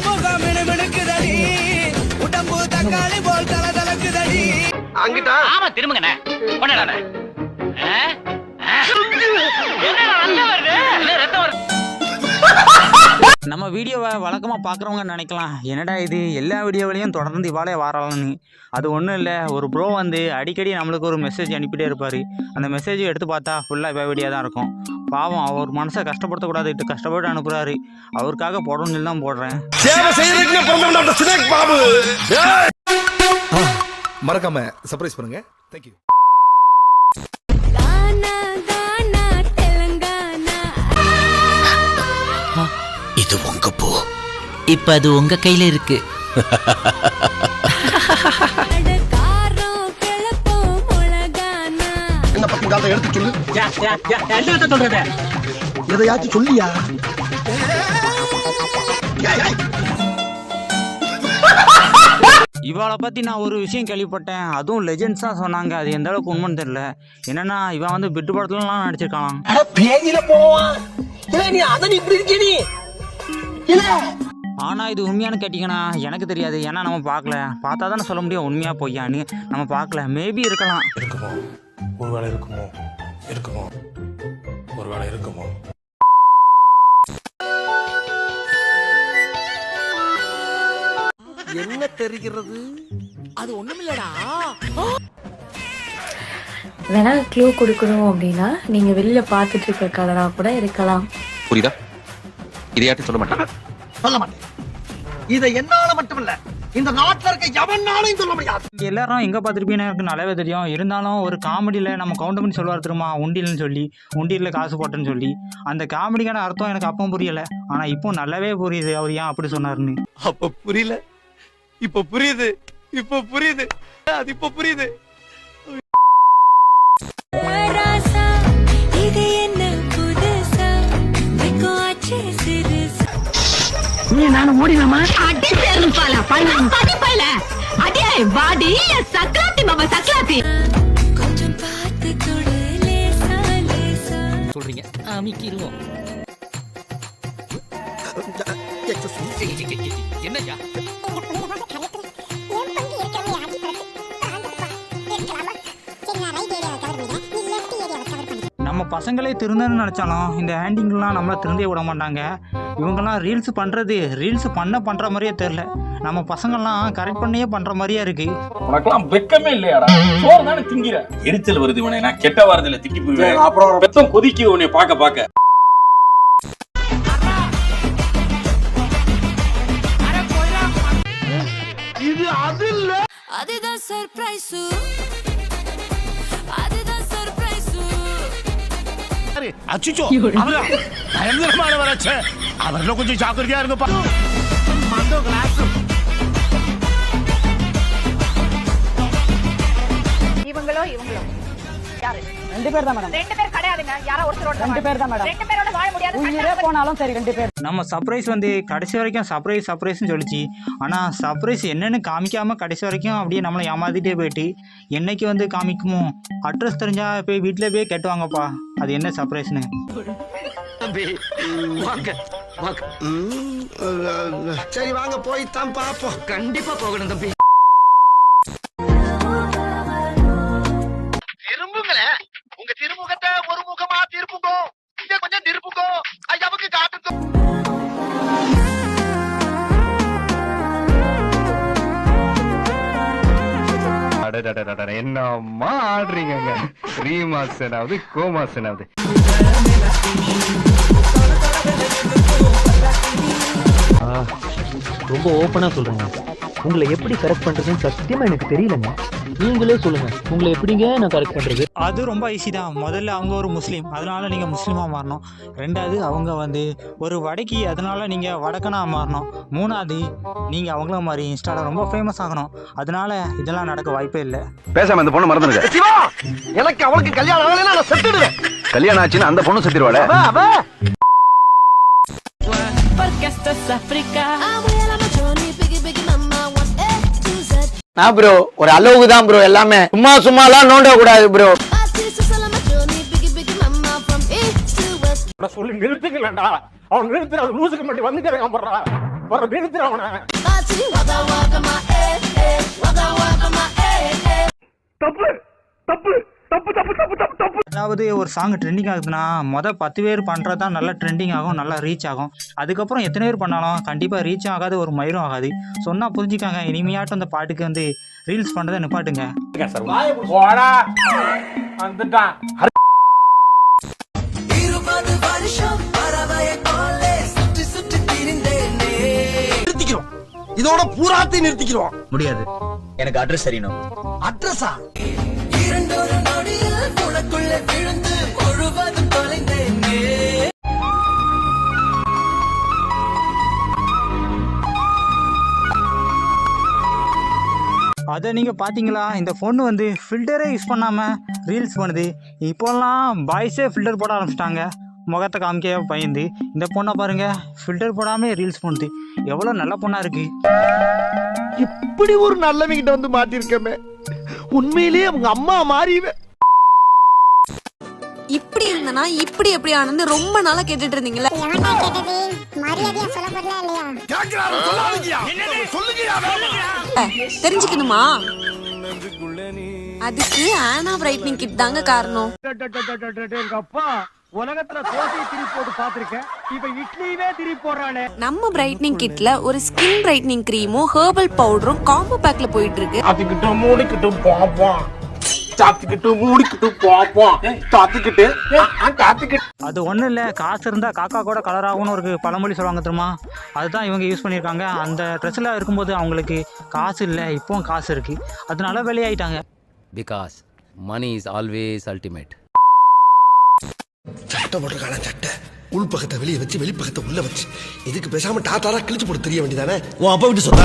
முகம் மினுமினுக்குதடி உடம்பு தக்காளி போல் தல தலக்குதடி அங்கிட்டா? ஆமா திரும்புங்கண்ணே. பண்ணலாண்ணே என்ன ரத்தம் வருது? என்ன ரத்தம் வருது? நம்ம வீடியோவை வழக்கமாக பார்க்குறவங்க நினைக்கலாம். என்னடா இது? எல்லா வீடியோவிலையும் தொடர்ந்து இவாளே வாராளன்னு அது ஒன்றும் இல்லை. ஒரு ப்ரோ வந்து அடிக்கடி நம்மளுக்கு ஒரு மெசேஜ் அனுப்பிட்டே இருப்பார். அந்த மெசேஜ் எடுத்து பார்த்தா ஃபுல்லாக இவ வீடியோ தான் இருக்கும். பாவம் அவர் மனசை கஷ்டப்படுத்தக்கூடாதுட்டு கஷ்டப்பட்டு அனுப்புகிறாரு அவருக்காக போடணும்னு தான் போடுறேன். மறக்காம சர்ப்ரைஸ் பண்ணுங்க. தேங்க்யூ உங்க பூ இப்ப அது உங்க கையில இருக்கு. என்ன எடுத்து சொல்லு? சொல்றது? எதையாச்சும் சொல்லியா? இவளை பற்றி நான் ஒரு விஷயம் கேள்விப்பட்டேன். அதுவும் லெஜெண்ட்ஸாக சொன்னாங்க. அது எந்த அளவுக்கு உண்மைன்னு தெரியல. என்னன்னா இவன் வந்து பிட்டு படத்துலலாம் நடிச்சிருக்கான் போவான். நீ அதை இப்படி இருக்கே நீ? ஆனால் இது உண்மையானு கேட்டிங்கன்னா எனக்கு தெரியாது. ஏன்னா நம்ம பார்க்கல. பார்த்தா தானே சொல்ல முடியும் உண்மையாக பொய்யான்னு. நம்ம பார்க்கல. மேபி இருக்கலாம். இருக்குமோ? ஒருவேளை இருக்குமோ? இருக்குமோ? ஒருவேளை இருக்குமோ? என்ன தெரிகிறது? அது ஒண்ணுமில்லடா. வேணா க்ளூ கொடுக்கணும் அப்படின்னா நீங்க வெளியில பார்த்துட்டு இருக்க கலரா கூட இருக்கலாம். புரியுதா? இதையாட்டும் சொல்ல மாட்டேன். சொல்ல மாட்டேன். இதை என்னால மட்டுமில்ல இந்த நாட்டுல இருக்க எவனாலும் சொல்ல முடியாது. எல்லாரும் எங்கே பார்த்துருப்பீங்கன்னு எனக்கு நல்லாவே தெரியும். இருந்தாலும் ஒரு காமெடியில் நம்ம கவுண்ட் பண்ணி சொல்லுவார் தெரியுமா? உண்டியல்னு சொல்லி உண்டியலில் காசு போட்டேன்னு சொல்லி. அந்த காமெடிக்கான அர்த்தம் எனக்கு அப்போ புரியலை. ஆனால் இப்போ நல்லாவே புரியுது அவர் ஏன் அப்படி சொன்னார்னு அப்ப புரியல. இப்ப புரியுது. இப்ப புரியுது. அது இப்ப புரியுது. அடி பெரும்பாலா படி பையல அடியே வாடி கொடு லேசா லேசா சொல்றீங்க அமைக்கிருவோம் என்னய்யா நம்ம பசங்களே திருந்தன்னு நினச்சாலும் இந்த ஹேண்டிங்லாம் நம்மளை திருந்தே விட மாட்டாங்க. இவங்கெல்லாம் ரீல்ஸ் பண்ணுறது ரீல்ஸ் பண்ண பண்ணுற மாதிரியே தெரில நம்ம பசங்கள்லாம் கரெக்ட் பண்ணியே பண்ணுற மாதிரியே இருக்குது உனக்கெல்லாம் வெக்கமே இல்லையாடா? சோறு தானே திங்கிற. எரிச்சல் வருது இவனை நான் கெட்ட வாரத்துல திக்கி போயிடுவேன். அப்புறம் வெத்தம் கொதிக்குது உன்னை பார்க்க பார்க்க. அதுதான் சர்ப்ரைஸு அச்சுச்சோ அவரா பயங்கரமானவர் வராச்ச அவர்ல கொஞ்சம் ஜாக்கிரதையா இருங்கப்பா ரெண்டு பேர் தான் மேடம் ரெண்டு பேர் கிடையாதுங்க. யாரோ ஒருத்தரோட ரெண்டு பேர் தான் மேடம் ரெண்டு பேரோட வாழ முடியாது. உயிரே போனாலும் சரி ரெண்டு பேர். நம்ம சர்ப்ரைஸ் வந்து கடைசி வரைக்கும் சர்ப்ரைஸ் சர்ப்ரைஸ்னு சொல்லிச்சு. ஆனால் சர்ப்ரைஸ் என்னன்னு காமிக்காமல் கடைசி வரைக்கும் அப்படியே நம்மளை ஏமாத்திட்டே போயிட்டு என்னைக்கு வந்து காமிக்குமோ அட்ரஸ் தெரிஞ்சா போய் வீட்டில் போய் கேட்டுவாங்கப்பா. அது என்ன சர்ப்ரைஸ்னு சரி வாங்க போய் தான் பாப்போம். கண்டிப்பா போகணும் தம்பி. என்னம்மா ஆடுறீங்க த்ரீ மாசனாவது கோ மாசனாவது ரொம்ப ஓப்பனா சொல்றேங்க. உங்களை எப்படி கரெக்ட் பண்றதுன்னு சத்தியமா எனக்கு தெரியலங்க. நீங்களே சொல்லுங்க. உங்களை எப்படிங்க நான் கரெக்ட் பண்றது? அது ரொம்ப ஈஸி தான். முதல்ல அவங்க ஒரு முஸ்லீம். அதனால நீங்கள் முஸ்லீமாக மாறணும். ரெண்டாவது அவங்க வந்து ஒரு வடக்கி அதனால நீங்கள் வடக்கனாக மாறணும். மூணாவது நீங்கள் அவங்கள மாதிரி இன்ஸ்டாவில் ரொம்ப ஃபேமஸ் ஆகணும். அதனால இதெல்லாம் நடக்க வாய்ப்பே இல்லை. பேசாம இந்த பொண்ணு மறந்துருக்க சிவா! எனக்கு அவளுக்கு கல்யாணம் ஆகலைன்னா நான் செத்துடுவேன். கல்யாணம் ஆச்சுன்னு அந்த பொண்ணு அவ, அவ Ah, voy நான் ப்ரோ ஒரு அளவுக்கு தான் ப்ரோ எல்லாமே சும்மா சும்மாலாம் நோண்ட கூடாது ப்ரோ சொல்லி நிறுத்துக்கலடா அவன் நிறுத்துற அது லூசுக்கு மட்டும் வந்துட்டு போடுறா போற. நிறுத்துற அவனை. தப்பு தப்பு. தப்பு தப்பு தப்பு தப்பு தப்பு. அதாவது ஒரு சாங் ட்ரெண்டிங் ஆகுதுன்னா மொதல் பத்து பேர் பண்ணுறது தான் நல்லா ட்ரெண்டிங் ஆகும் நல்லா ரீச் ஆகும். அதுக்கப்புறம் எத்தனை பேர் பண்ணாலும் கண்டிப்பாக ரீச் ஆகாது ஒரு மயிரும் ஆகாது. சொன்னால் புரிஞ்சுக்காங்க இனிமையாட்டும் அந்த பாட்டுக்கு வந்து ரீல்ஸ் பண்ணுறதை நிப்பாட்டுங்க. இதோட பூராத்தையும் நிறுத்திக்கிறோம். முடியாது. எனக்கு அட்ரஸ் தெரியணும். அட்ரஸா அதை நீங்கள் பார்த்தீங்களா இந்த பொண்ணு வந்து ஃபில்டரே யூஸ் பண்ணாமல் ரீல்ஸ் பண்ணுது. இப்போல்லாம் பாய்ஸே ஃபில்டர் போட ஆரம்பிச்சிட்டாங்க. முகத்தை காமிக்க பயந்து. இந்த பொண்ணை பாருங்கள் ஃபில்டர் போடாமே ரீல்ஸ் பண்ணுது. எவ்வளோ நல்ல பொண்ணாக இருக்குது இப்படி ஒரு நல்லவங்கிட்ட வந்து மாட்டியிருக்கமே உண்மையிலேயே அவங்க அம்மா மாறிவேன் இப்படி இருந்தனா இப்படி எப்படி ஆனந்து ரொம்ப நாளா கேட்டுட்டு இருந்தீங்களா தெரிஞ்சுக்கணுமா? அதுக்கு ஆனா பிரைட்னிங் கிட் தாங்க காரணம். எங்க அப்பா உலகத்துல தோசையை திருப்பி போட்டு பாத்திருக்கேன் இப்ப இட்லியவே திருப்பி போடுறானே. நம்ம பிரைட்னிங் கிட்ல ஒரு ஸ்கின் பிரைட்னிங் கிரீமும் ஹெர்பல் பவுடரும் காம்போ பேக்ல போயிட்டு இருக்கு. சாத்திக்கிட்டு மூடிக்கிட்டு பாப்போம் சாத்திக்கிட்டு மூடிக்கிட்டு பாப்போம் சாத்திக்கிட்டு காத்துக்கிட்டு அது ஒன்றும் இல்லை காசு இருந்தால் காக்கா கூட கலர் ஆகும்னு ஒரு பழமொழி சொல்லுவாங்க தெரியுமா? அதுதான் இவங்க யூஸ் பண்ணியிருக்காங்க. அந்த ட்ரெஸ்ஸில் இருக்கும்போது அவங்களுக்கு காசு இல்லை இப்போவும் காசு இருக்குது அதனால வெளியாயிட்டாங்க. Because money is always ultimate சட்டை போட்டிருக்கான சட்டை? உள் பக்கத்தை வெளியே வச்சு வெளிப்பக்கத்தை உள்ள வச்சு. இதுக்கு பேசாம டாட்டாரா கிழிச்சு போட்டு தெரிய வேண்டியதானே? உன் அப்பா விட்டு சொன்னா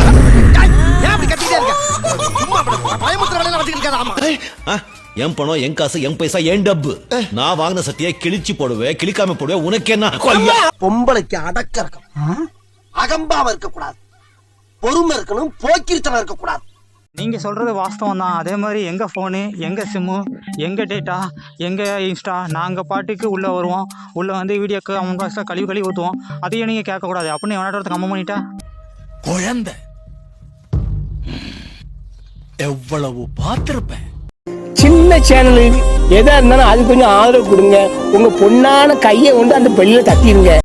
என் பணம் என் காசு என் பைசா என் டப்பு. நான் வாங்கின சத்தியை கிழிச்சு போடுவேன் கிழிக்காம போடுவேன் உனக்கு என்ன? பொம்பளைக்கு அடக்க இருக்கணும். அகம்பாவ இருக்க கூடாது பொறுமை இருக்கணும் போக்கிரித்தனம் இருக்க கூடாது நீங்கள் சொல்கிறது வாஸ்தவம் தான் அதே மாதிரி எங்கள் ஃபோனு எங்கள் சிம்மு எங்கள் டேட்டா எங்கள் இன்ஸ்டா நாங்கள் பாட்டுக்கு உள்ளே வருவோம். உள்ளே வந்து வீடியோக்கு பாக்ஸில் கழுவி கழுவி ஊற்றுவோம் அதையும் நீங்கள் கேட்கக்கூடாது. அப்படின்னு எவனாட்ட கம்ம பண்ணிட்டா? குழந்தை. எவ்வளவு பார்த்திருப்பேன். சின்ன சேனல் எதா இருந்தாலும் அது கொஞ்சம் ஆதரவு கொடுங்க. உங்க பொண்ணான கையை கொண்டு அந்த பெல்லில தட்டிடுங்க